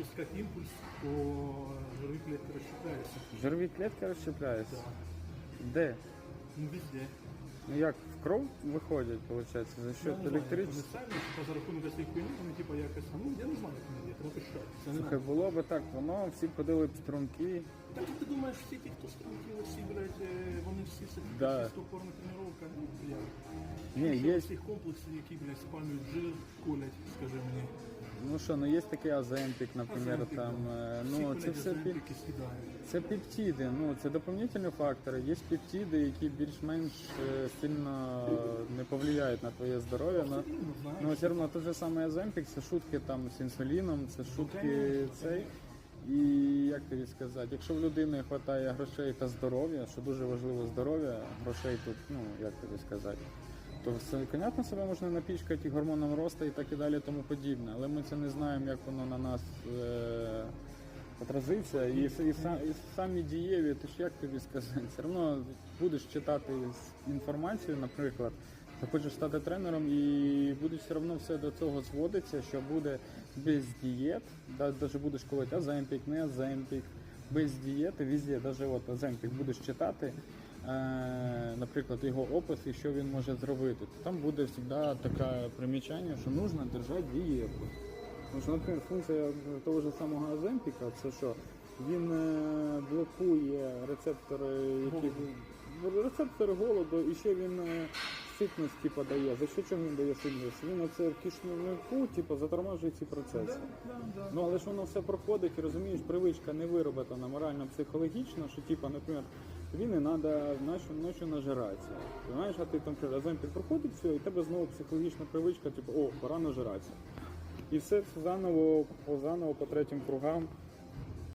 чувствуешь, как импульс по жировой клетке расщепляется. Жирові клітки розщепляються? Да. Де? Ну, везде. Ну як в кров виходять, виходить, за Я счет не знаю, як вони самі, типа, за рахунок цієї хуйні, вони типа якось, ну, я не знаю, як вони є, треба пишати. Це не Слухай, знаю. було би так, воно всі б ходили б струнки. Так ти думаєш, всі ті, хто стрункіли, всі, блядь, е, вони всі сидять, Да. всі стопорна тренування, ну, я. Ні, є, всіх комплексів, які, блядь, спалюють жир, колять, скажи мені. ну що, ну є такий аземпік, наприклад, Оземпік, там, да. е, Всі, ну блядь, це все пі- скидають. Це пептиди, ну це доповнительні фактори. Є пептиди, які більш-менш е, сильно не повлияють на твоє здоров'я. Но, Ну, знаєш. ну все одно той же самий Аземпік, це шутки там з інсуліном, це шутки конечно, цей. І як тобі сказати, якщо в людини вистачає грошей та здоров'я, що дуже важливо здоров'я, грошей тут, ну як тобі сказати, то все, понятно, себе можна напічкати і гормоном росту і так і далі, тому подібне. Але ми це не знаємо, як воно на нас е- отразиться. І, і, са- і самі дієві, ти ж як тобі сказати, все одно будеш читати інформацію, наприклад, захочеш стати тренером і будеш все одно все до цього зводиться, що буде без дієт, навіть будеш колоть аземпік, не аземпік, без дієти, везде, навіть от аземпік будеш читати, е, наприклад, його опис і що він може зробити. То там буде завжди таке примічання, що потрібно держати дієту. Тому що, наприклад, функція того ж самого аземпіка, це що він е, блокує рецептори, які рецептори голоду, і ще він е, ситність типу, дає. За що чого він дає ситність? Він оце в кишківнику типу, затормажує ці процеси. Ну але ж воно все проходить, розумієш, привичка не вироблена морально-психологічно, що типу, наприклад, тобі не треба ночі, ночі нажиратися. Знаєш, а ти там аземпік проходить все, і тебе знову психологічна привичка, типу, о, пора нажиратися. І все заново, заново по третім кругам